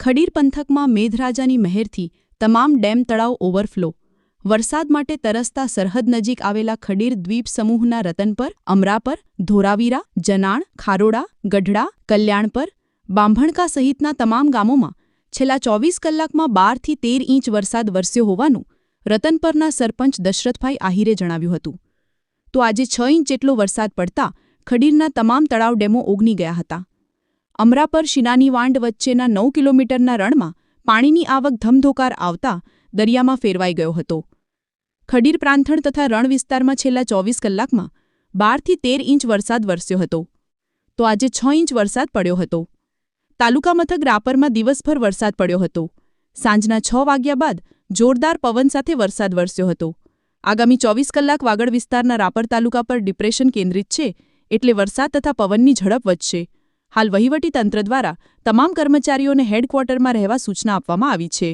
ખડીર પંથકમાં મેઘરાજાની મહેરથી તમામ ડેમ તળાવ ઓવરફ્લો. વરસાદ માટે તરસતા સરહદ નજીક આવેલા ખડીર દ્વીપ સમૂહના રતનપર અમરાપર ધોરાવીરા, જનાણ, ખારોડા, ગઢડા કલ્યાણપર બાંભણકા સહિતના તમામ ગામોમાં છેલ્લા ચોવીસ કલાકમાં બારથી તેર ઇંચ વરસાદ વરસ્યો હોવાનું રતનપરના સરપંચ દશરથભાઈ આહિરે જણાવ્યું હતું. તો આજે છ ઇંચ જેટલો વરસાદ પડતા ખડીરના તમામ તળાવ ડેમો ઓગની ગયા હતા. અમરાપર શિનાની વાંડ વચ્ચેના નવ કિલોમીટરના રણમાં પાણીની આવક ધમધોકાર આવતા દરિયામાં ફેરવાઈ ગયો હતો. ખડીર પ્રાંથણ તથા રણ વિસ્તારમાં છેલ્લા ચોવીસ કલાકમાં બારથી તેર ઇંચ વરસાદ વરસ્યો હતો. તો આજે છ ઇંચ વરસાદ પડ્યો હતો. તાલુકા મથક રાપરમાં દિવસભર વરસાદ પડ્યો હતો. સાંજના છ વાગ્યા બાદ જોરદાર પવન સાથે વરસાદ વરસ્યો હતો. આગામી ચોવીસ કલાક વાગડ વિસ્તારના રાપર તાલુકા પર ડિપ્રેશન કેન્દ્રિત છે એટલે વરસાદ તથા પવનની ઝડપ વધશે. હાલ વહીવટી તંત્ર દ્વારા તમામ કર્મચારીઓને હેડક્વાર્ટરમાં રહેવા સૂચના આપવામાં આવી છે.